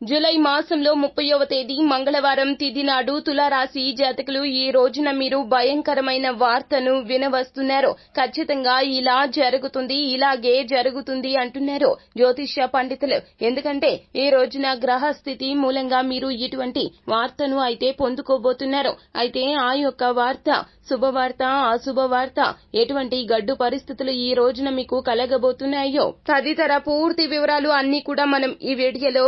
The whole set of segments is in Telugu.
జూలై మాసంలో ముప్పైవ తేదీ మంగళవారం తిథి నాడు తులారాశి జాతకులు ఈ రోజున మీరు భయంకరమైన వార్తను వినవస్తున్నారు. ఖచ్చితంగా ఇలా జరుగుతుంది ఇలాగే జరుగుతుంది అంటున్నారు జ్యోతిష్య పండితులు. ఎందుకంటే ఈ రోజున గ్రహ స్థితి మూలంగా మీరు ఇటువంటి వార్తను అయితే పొందుకోబోతున్నారు. అయితే ఆ యొక్క వార్త శుభవార్త అశుభవార్త ఎటువంటి గడ్డు పరిస్థితులు ఈ రోజున మీకు కలగబోతున్నాయో? తదితర పూర్తి వివరాలు అన్ని కూడా మనం ఈ వీడియోలో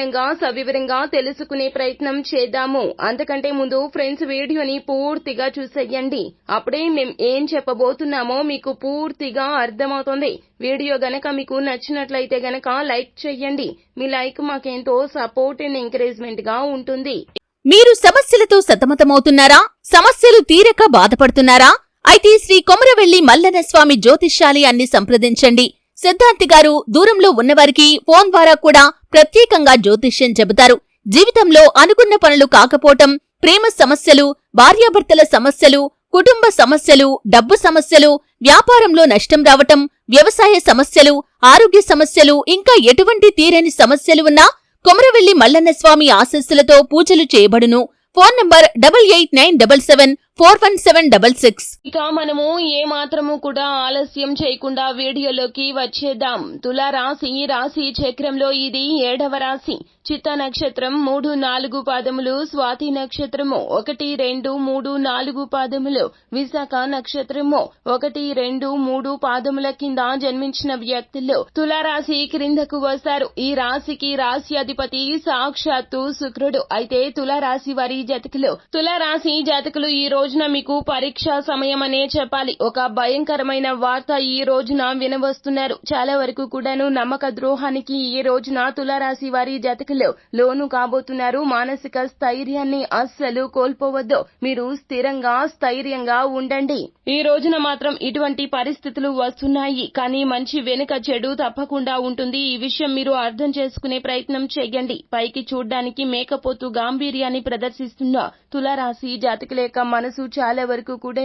సంపూర్ణంగా సవివరంగా తెలుసుకునే ప్రయత్నం చేద్దాము. అంతకంటే ముందు ఫ్రెండ్స్ వీడియోని పూర్తిగా చూసేయండి. అప్పుడే మేం ఏం చెప్పబోతున్నామో మీకు పూర్తిగా అర్థమవుతుంది. వీడియో గనక మీకు నచ్చినట్లయితే గనక లైక్ చేయండి. మీ లైక్ మాకెంతో సపోర్ట్ అండ్ ఎంకరేజ్మెంట్గా ఉంటుంది. మీరు సమస్యలతో సతమతమవుతున్నారా? సమస్యలు తీరక బాధపడుతున్నారా? అయితే శ్రీ కొమరవెల్లి మల్లన స్వామి జ్యోతిష్యాలయాన్ని సంప్రదించండి. సిద్ధాంతి గారు దూరంలో ఉన్నవారికి ఫోన్ ద్వారా కూడా ప్రత్యేకంగా జ్యోతిష్యం చెబుతారు. జీవితంలో అనుకున్న పనులు కాకపోవటం ప్రేమ సమస్యలు భార్యాభర్తల సమస్యలు కుటుంబ సమస్యలు డబ్బు సమస్యలు వ్యాపారంలో నష్టం రావటం వ్యవసాయ సమస్యలు ఆరోగ్య సమస్యలు ఇంకా ఎటువంటి తీరని సమస్యలు ఉన్నా కొమరవెల్లి మల్లన్న స్వామి ఆశస్సులతో పూజలు చేయబడును. Phone number double eight nine double seven four one seven double six. ఇక మనము ఏ మాత్రము కూడా ఆలస్యం చేయకుండా వీడియోలోకి వచ్చేద్దాం. తుల రాశి రాశి చక్రంలో ఇది ఏడవ రాశి. చిత్త నక్షత్రం మూడు నాలుగు పాదములు స్వాతి నక్షత్రము ఒకటి రెండు మూడు నాలుగు పాదములు విశాఖ నక్షత్రము ఒకటి రెండు మూడు పాదముల కింద జన్మించిన వ్యక్తులు తులారాశి క్రిందకు వస్తారు. ఈ రాశికి రాశి అధిపతి సాక్షాత్తు శుక్రుడు. అయితే తులారాశి వారి జాతకులు తులారాశి జాతకులు ఈ రోజు రోజున మీకు పరీక్ష సమయం అనే చెప్పాలి. ఒక భయంకరమైన వార్త ఈ రోజున వినవస్తున్నారు. చాలా వరకు కూడాను నమ్మక ద్రోహానికి ఈ రోజున తులారాశి వారి జతకలో లోను కాబోతున్నారు. మానసిక స్థైర్యాన్ని అస్సలు కోల్పోవద్దు. మీరు స్థిరంగా స్థైర్యంగా ఉండండి. ఈ రోజున మాత్రం ఇటువంటి పరిస్థితులు వస్తున్నాయి. కానీ మంచి వెనుక చెడు తప్పకుండా ఉంటుంది. ఈ విషయం మీరు అర్థం చేసుకునే ప్రయత్నం చేయండి. పైకి చూడ్డానికి మేకపోతు గాంభీర్యాన్ని ప్రదర్శిస్తున్న తులారాశి జాతకుల యొక్క మనసు చాలా వరకు కూడా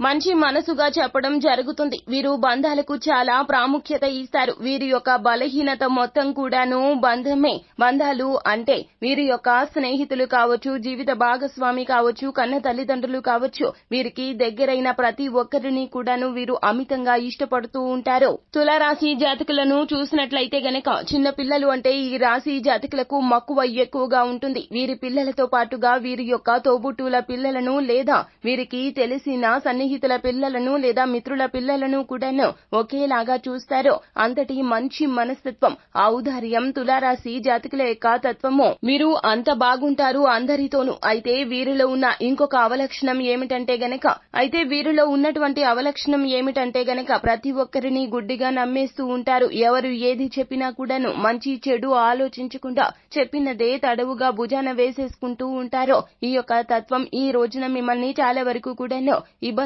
మంచి మనసుగా చెప్పడం జరుగుతుంది. వీరు బంధాలకు చాలా ప్రాముఖ్యత ఇస్తారు. వీరి యొక్క బలహీనత మొత్తం కూడాను బంధమే. బంధాలు అంటే వీరి యొక్క స్నేహితులు కావచ్చు జీవిత భాగస్వామి కావచ్చు కన్న తల్లిదండ్రులు కావచ్చు వీరికి దగ్గరైన ప్రతి ఒక్కరిని కూడాను వీరు అమితంగా ఇష్టపడుతూ ఉంటారు. తులారాశి జాతకులను చూసినట్లయితే గనక చిన్న పిల్లలు అంటే ఈ రాశి జాతకులకు మక్కువ ఎక్కువగా ఉంటుంది. వీరి పిల్లలతో పాటుగా వీరి యొక్క తోబుట్టుల పిల్లలను లేదా వీరికి తెలిసిన సన్ని స్నేహితుల పిల్లలను లేదా మిత్రుల పిల్లలను కూడాను ఒకేలాగా చూస్తారో అంతటి మంచి మనస్తత్వం ఔదార్యం తులారాశి జాతకుల యొక్క తత్వము వీరు అంత బాగుంటారు అందరితోనూ. అయితే వీరిలో ఉన్న ఇంకొక అవలక్షణం ఏమిటంటే గనక అయితే వీరిలో ఉన్నటువంటి అవలక్షణం ఏమిటంటే గనక ప్రతి ఒక్కరిని గుడ్డిగా నమ్మేస్తూ ఉంటారు. ఎవరు ఏది చెప్పినా కూడాను మంచి చెడు ఆలోచించకుండా చెప్పినదే తడవుగా భుజాన వేసేసుకుంటూ ఉంటారో. ఈ యొక్క తత్వం ఈ రోజున మిమ్మల్ని చాలా వరకు కూడాను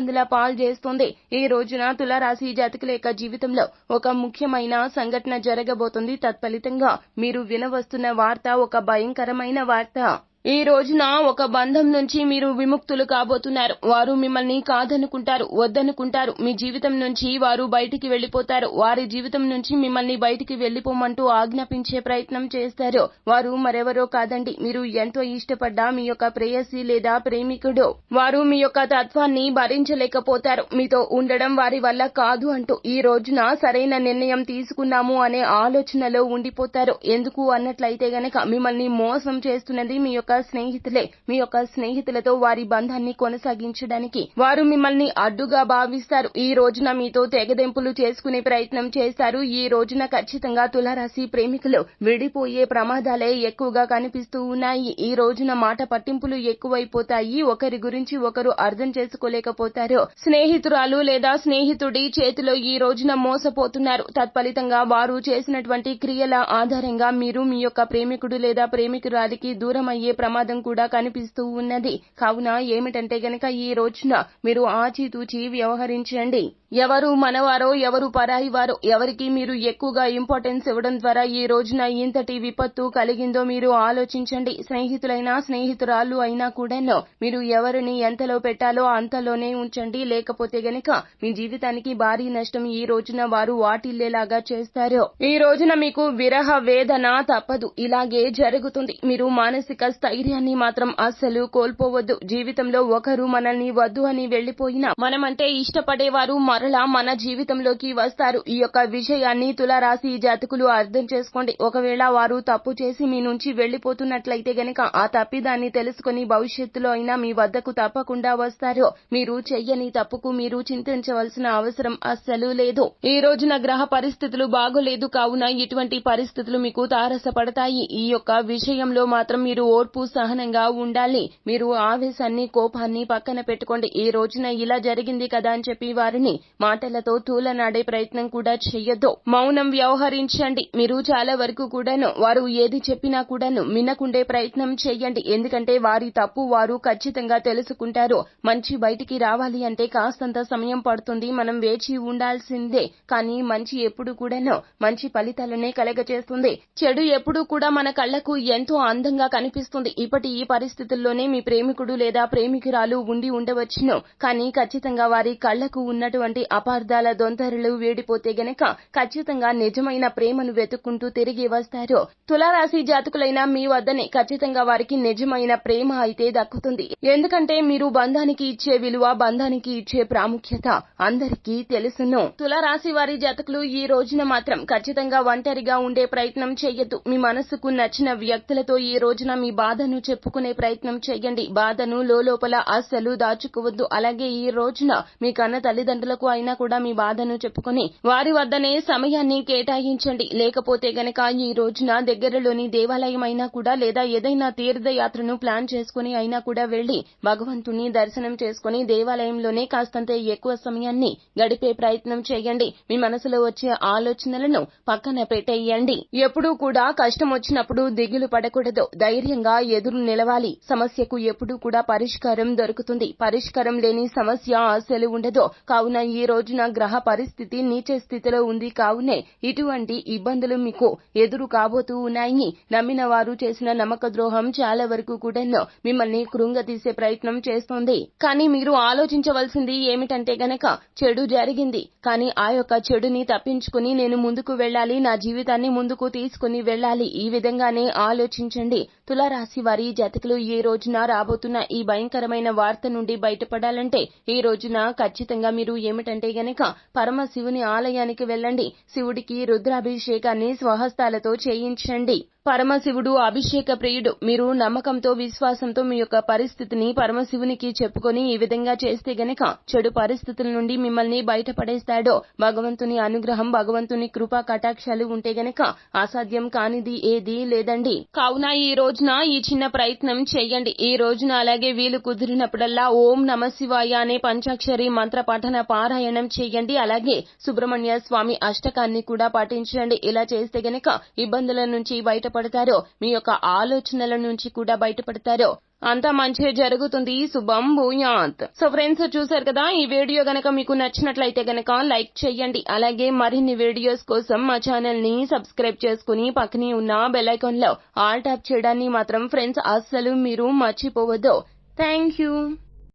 ఇబ్బందుల పాలు చేస్తోంది ఈ రోజున తులారాశి జాతకుల యొక్క జీవితంలో ఒక ముఖ్యమైన సంఘటన జరగబోతుంది. తత్ఫలితంగా మీరు వినవస్తున్న వార్త ఒక భయంకరమైన వార్త. ఈ రోజున ఒక బంధం నుంచి మీరు విముక్తులు కాబోతున్నారు. వారు మిమ్మల్ని కాదనుకుంటారు వద్దనుకుంటారు. మీ జీవితం నుంచి వారు బయటికి వెళ్ళిపోతారు వారి జీవితం నుంచి మిమ్మల్ని బయటికి వెళ్ళిపోమంటూ ఆజ్ఞాపించే ప్రయత్నం చేస్తారు. వారు మరెవరో కాదండి. మీరు ఎంతో ఇష్టపడ్డ మీ యొక్క ప్రేయసి లేదా ప్రేమికుడు. వారు మీ యొక్క తత్వాన్ని భరించలేకపోతారు. మీతో ఉండడం వారి వల్ల కాదు అంటూ ఈ రోజున సరైన నిర్ణయం తీసుకున్నాము అనే ఆలోచనలో ఉండిపోతారు. ఎందుకు అన్నట్లయితే గనక మిమ్మల్ని మోసం చేస్తున్నది మీ యొక్క స్నేహితులే. మీ యొక్క స్నేహితులతో వారి బంధాన్ని కొనసాగించడానికి వారు మిమ్మల్ని అడ్డుగా భావిస్తారు. ఈ రోజున మీతో తెగదెంపులు చేసుకునే ప్రయత్నం చేస్తారు. ఈ రోజున ఖచ్చితంగా తులారాశి ప్రేమికులు విడిపోయే ప్రమాదాలే ఎక్కువగా కనిపిస్తూ ఉన్నాయి. ఈ రోజున మాట పట్టింపులు ఎక్కువైపోతాయి. ఒకరి గురించి ఒకరు అర్థం చేసుకోలేకపోతారు. స్నేహితురాలు లేదా స్నేహితుడి చేతిలో ఈ రోజున మోసపోతున్నారు. తత్ఫలితంగా వారు చేసినటువంటి క్రియల ఆధారంగా మీరు మీ యొక్క ప్రేమికుడు లేదా ప్రేమికురాలికి దూరం అయ్యే ప్రమాదం కూడా కనిపిస్తూ ఉన్నది. కావున ఏమిటంటే గనక ఈ రోజున మీరు ఆచితూచి వ్యవహరించండి. ఎవరు మనవారో ఎవరు పరాయి వారో ఎవరికి మీరు ఎక్కువగా ఇంపార్టెన్స్ ఇవ్వడం ద్వారా ఈ రోజున ఇంతటి విపత్తు కలిగిందో మీరు ఆలోచించండి. స్నేహితులైనా స్నేహితురాలు అయినా కూడాను మీరు ఎవరిని ఎంతలో పెట్టాలో అంతలోనే ఉంచండి. లేకపోతే గనక మీ జీవితానికి భారీ నష్టం ఈ రోజున వారు వాటిల్లేలాగా చేస్తారు. ఈ రోజున మీకు విరహ వేదన తప్పదు. ఇలాగే జరుగుతుంది. మీరు మానసిక స్థైర్యాన్ని మాత్రం అస్సలు కోల్పోవద్దు. జీవితంలో ఒకరు మనల్ని వద్దు అని వెళ్ళిపోయినా మనమంటే ఇష్టపడేవారు మరలా మన జీవితంలోకి వస్తారు. ఈ యొక్క విషయాన్ని తులారాశి జాతకులు అర్థం చేసుకోండి. ఒకవేళ వారు తప్పు చేసి మీ నుంచి వెళ్ళిపోతున్నట్లయితే గనక ఆ తప్పిదాన్ని తెలుసుకుని భవిష్యత్తులో అయినా మీ వద్దకు తప్పకుండా వస్తారు మీరు చెయ్యని తప్పుకు మీరు చింతించవలసిన అవసరం అస్సలు లేదు. ఈ రోజున గ్రహ పరిస్థితులు బాగోలేదు. కావున ఇటువంటి పరిస్థితులు మీకు తారసపడతాయి. ఈ యొక్క విషయంలో మాత్రం మీరు ఓర్పు సహనంగా ఉండాలి. మీరు ఆవేశాన్ని కోపాన్ని పక్కన పెట్టుకోండి. ఈ రోజున ఇలా జరిగింది కదా అని చెప్పి వారిని మాటలతో తూలనాడే ప్రయత్నం కూడా చెయ్యొద్దు. మౌనం వ్యవహరించండి. మీరు చాలా వరకు కూడాను వారు ఏది చెప్పినా కూడాను మినకుండే ప్రయత్నం చెయ్యండి. ఎందుకంటే వారి తప్పు వారు ఖచ్చితంగా తెలుసుకుంటారు. మంచి బయటికి రావాలి అంటే కాస్తంత సమయం పడుతుంది. మనం వేచి ఉండాల్సిందే. కానీ మంచి ఎప్పుడు కూడాను మంచి ఫలితాలనే కలగజేస్తుంది. చెడు ఎప్పుడు కూడా మన కళ్ళకు ఎంతో అందంగా కనిపిస్తుంది. ఇప్పటి ఈ పరిస్థితుల్లోనే మీ ప్రేమికుడు లేదా ప్రేమికురాలు ఉండి ఉండవచ్చును. కానీ ఖచ్చితంగా వారి కళ్ళకు ఉన్నటువంటి అపార్థాల దొంతరలు వేడిపోతే గనక ఖచ్చితంగా నిజమైన ప్రేమను వెతుక్కుంటూ తిరిగి వస్తారు. తులారాశి జాతకులైన మీ వద్దనే ఖచ్చితంగా వారికి నిజమైన ప్రేమ అయితే దక్కుతుంది. ఎందుకంటే మీరు బంధానికి ఇచ్చే విలువ బంధానికి ఇచ్చే ప్రాముఖ్యత అందరికీ తెలుసును. తులారాశి వారి జాతకులు ఈ రోజున మాత్రం ఖచ్చితంగా ఒంటరిగా ఉండే ప్రయత్నం చేయొద్దు మీ మనసుకు నచ్చిన వ్యక్తులతో ఈ రోజున మీ బాధ బాధను చెప్పుకునే ప్రయత్నం చేయండి. బాధను లోపల అస్సలు దాచుకోవద్దు. అలాగే ఈ రోజున మీ కన్న తల్లిదండ్రులకు అయినా కూడా మీ బాధను చెప్పుకొని వారి వద్దనే సమయాన్ని కేటాయించండి. లేకపోతే గనక ఈ రోజున దగ్గరలోని దేవాలయం అయినా కూడా లేదా ఏదైనా తీర్థయాత్రను ప్లాన్ చేసుకుని అయినా కూడా వెళ్ళి భగవంతుని దర్శనం చేసుకుని దేవాలయంలోనే కాస్తంత ఎక్కువ సమయాన్ని గడిపే ప్రయత్నం చేయండి. మీ మనసులో వచ్చే ఆలోచనలను పక్కన పెట్టేయండి. ఎప్పుడూ కూడా కష్టం వచ్చినప్పుడు దిగులు పడకూడదు. ధైర్యంగా ఎదురు నిలవాలి. సమస్యకు ఎప్పుడూ కూడా పరిష్కారం దొరుకుతుంది. పరిష్కారం లేని సమస్య అసలు ఉండదు. కావున ఈ రోజున గ్రహ పరిస్థితి నీచ స్థితిలో ఉంది. కావునే ఇటువంటి ఇబ్బందులు మీకు ఎదురు కాబోతూ ఉన్నాయి. నమ్మిన వారు చేసిన నమ్మక ద్రోహం చాలా వరకు కూడా మిమ్మల్ని కృంగతీసే ప్రయత్నం చేస్తోంది. కానీ మీరు ఆలోచించవలసింది ఏమిటంటే గనక చెడు జరిగింది. కానీ ఆ యొక్క చెడుని తప్పించుకుని నేను ముందుకు వెళ్ళాలి. నా జీవితాన్ని ముందుకు తీసుకుని వెళ్ళాలి. ఈ విధంగానే ఆలోచించండి. తులారాశి వారి జాతకులు ఈ రోజున రాబోతున్న ఈ భయంకరమైన వార్త నుండి బయటపడాలంటే ఈ రోజున ఖచ్చితంగా మీరు ఏమిటంటే గనక పరమశివుని ఆలయానికి వెళ్ళండి. శివుడికి రుద్రాభిషేకాన్ని స్వహస్తాలతో చేయించండి. పరమశివుడు అభిషేక ప్రియుడు. మీరు నమ్మకంతో విశ్వాసంతో మీ యొక్క పరిస్థితిని పరమశివునికి చెప్పుకొని ఈ విధంగా చేస్తే గనక చెడు పరిస్థితుల నుండి మిమ్మల్ని బయటపడేస్తాడో. భగవంతుని అనుగ్రహం భగవంతుని కృపా కటాక్షాలు ఉంటే గనక అసాధ్యం కానిది ఏది లేదండి. కావున ఈ రోజున ఈ చిన్న ప్రయత్నం చేయండి. ఈ రోజున అలాగే వీలు కుదిరినప్పుడల్లా ఓం నమ శివాయ అనే పంచాక్షరి మంత్ర పఠన పారాయణం చేయండి. అలాగే సుబ్రహ్మణ్య స్వామి అష్టకాన్ని కూడా పాటించండి ఇలా చేస్తే గనక ఇబ్బందుల నుంచి బయటపడతారో మీ యొక్క ఆలోచనల నుంచి కూడా బయటపడతారో అంతా మంచి జరుగుతుంది. శుభం భూయాత్. సో ఫ్రెండ్స్ చూసారు కదా ఈ వీడియో గనక మీకు నచ్చినట్లయితే గనక లైక్ చేయండి. అలాగే మరిన్ని వీడియోస్ కోసం మా ఛానల్ని సబ్స్క్రైబ్ చేసుకుని పక్కనే ఉన్న బెల్ ఐకాన్లో ఆల్ ట్యాప్ చేయడాన్ని మాత్రం ఫ్రెండ్స్ అస్సలు మీరు మర్చిపోవద్దు. Thank you